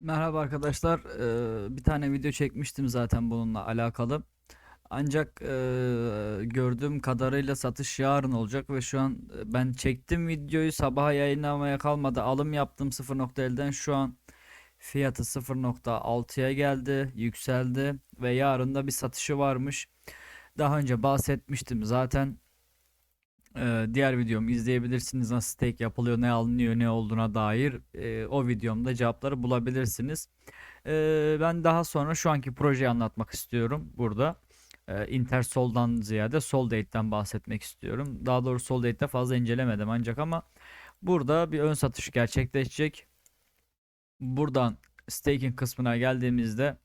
Merhaba arkadaşlar. Eee, bir tane video çekmiştim zaten bununla alakalı. Ancak eee, gördüğüm kadarıyla satış yarın olacak ve şu an e, ben çektim videoyu sabaha yayınlamaya kalmadı. Alım yaptım 0.50'den şu an fiyatı 0.6'ya geldi, yükseldi ve yarın da bir satışı varmış. Daha önce bahsetmiştim zaten. Eee, diğer videomu izleyebilirsiniz. Nasıl steak yapılıyor, ne alınıyor, ne olduğuna dair. Eee, o videomda cevapları bulabilirsiniz. Eee, ben daha sonra şu anki projeyi anlatmak istiyorum burada. Eee Intersol'dan ziyade Soldate'den bahsetmek istiyorum. Daha doğrusu Soldate'de fazla incelemedim ancak ama burada bir ön satış gerçekleşecek. Buradan staking kısmına geldiğimizde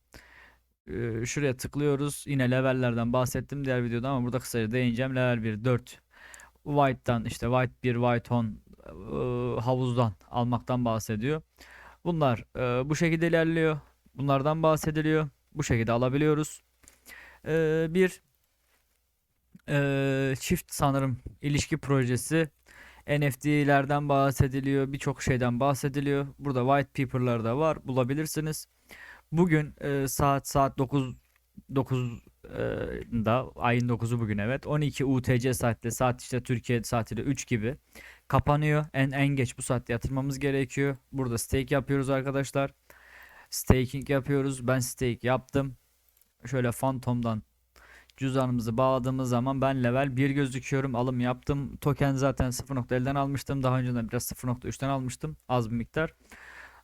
şuraya tıklıyoruz. Yine levellerden bahsettim diğer videoda ama burada kısaca değineceğim. Level 1 4 White'dan işte White 1 White 10 eee, havuzdan almaktan bahsediyor. Bunlar bu şekilde ilerliyor. Bunlardan bahsediliyor. Bu şekilde alabiliyoruz. Bir çift sanırım ilişki projesi. NFT'lerden bahsediliyor. Birçok şeyden bahsediliyor. Burada white paper'lar da var. Bulabilirsiniz. Bugün saat saat 9 9 da ayın 9'u bugün evet. 12 UTC saatte saat işte Türkiye saatiyle 3 gibi kapanıyor. En en geç bu saatte yatırmamız gerekiyor. Burada stake yapıyoruz arkadaşlar. Staking yapıyoruz. Ben stake yaptım. Şöyle Phantom'dan cüzdanımızı bağladığımız zaman ben level 1 gözüküyorum. Alım yaptım. Token zaten 0.50'den almıştım. Daha önceden biraz 0.3'ten almıştım. Az bir miktar.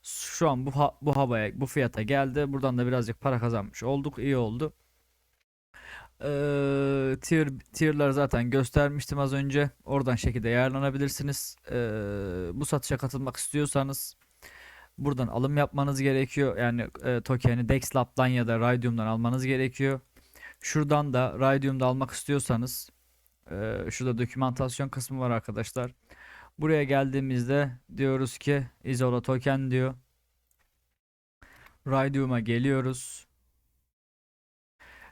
Şu an bu ha- bu havaya, bu fiyata geldi. Buradan da birazcık para kazanmış olduk. İyi oldu. Eee tier tier'ları zaten göstermiştim az önce. Oradan şekilde yararlanabilirsiniz. Eee, bu satışa katılmak istiyorsanız buradan alım yapmanız gerekiyor. Yani e, token'i DexLab'dan ya da Raydium'dan almanız gerekiyor. Şuradan da Raydium'da almak istiyorsanız e, şurada dokümantasyon kısmı var arkadaşlar. Buraya geldiğimizde diyoruz ki Isola token diyor. Raydium'a geliyoruz.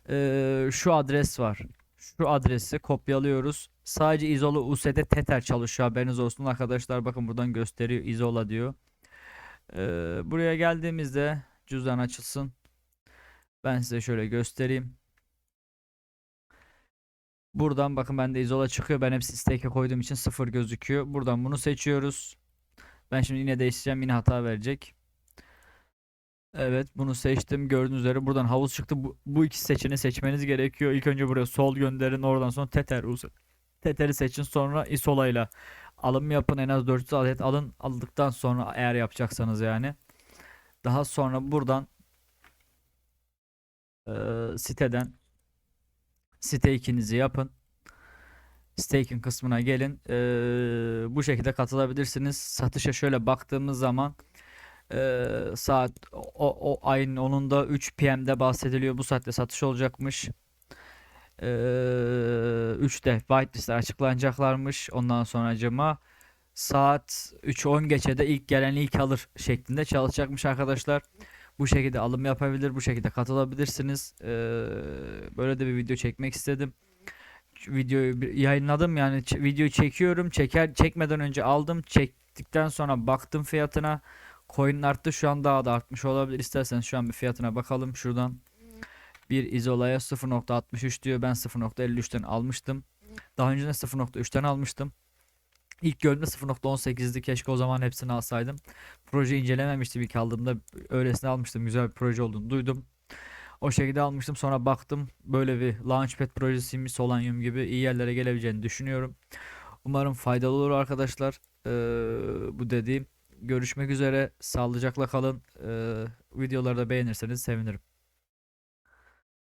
Ee, şu adres var. Şu adresi kopyalıyoruz. Sadece Isola USD Tether çalışıyor haberiniz olsun arkadaşlar. Bakın buradan gösteriyor Isola diyor. Ee, buraya geldiğimizde cüzdan açılsın. Ben size şöyle göstereyim. Buradan bakın bende Isola çıkıyor. Ben hepsi stake'e koyduğum için sıfır gözüküyor. Buradan bunu seçiyoruz. Ben şimdi yine değiştireceğim. Yine hata verecek. Evet bunu seçtim. Gördüğünüz üzere buradan havuz çıktı. Bu, bu iki seçeneği seçmeniz gerekiyor. İlk önce buraya sol gönderin. Oradan sonra Tether us- Tether'i seçin. Sonra Isola ile alım yapın. En az 400 adet alın. Aldıktan sonra eğer yapacaksanız yani. Daha sonra buradan eee, siteden stake'inizi yapın. Staking kısmına gelin. Eee, bu şekilde katılabilirsiniz. Satışa şöyle baktığımız zaman eee, saat o, o ayın 10'unda 3 PM'de bahsediliyor. Bu saatte satış olacakmış. Eee 3'te whitelistler açıklanacaklarmış. Ondan sonracıma saat 3.10 geçe de ilk gelen ilk alır şeklinde çalışacakmış arkadaşlar. Bu şekilde alım yapabilir, bu şekilde katılabilirsiniz. Eee, böyle de bir video çekmek istedim. Videoyu yayınladım yani videoyu çekiyorum. Çeker çekmeden önce aldım. Çektikten sonra baktım fiyatına. Coin arttı. Şu an daha da artmış olabilir. İsterseniz şu an bir fiyatına bakalım. Şuradan bir izolaya 0.63 diyor. Ben 0.53'ten almıştım. Daha önce de 0.3'ten almıştım İlk gördüğümde 0.18'di keşke o zaman hepsini alsaydım proje incelememiştim ilk aldığımda öylesine almıştım güzel bir proje olduğunu duydum o şekilde almıştım. Sonra baktım böyle bir Launchpad projesiymiş Solanium gibi iyi yerlere gelebileceğini düşünüyorum. Umarım faydalı olur arkadaşlar. Ee, bu dediğim. Görüşmek üzere. Sağlıcakla kalın. Ee, videoları da beğenirseniz sevinirim.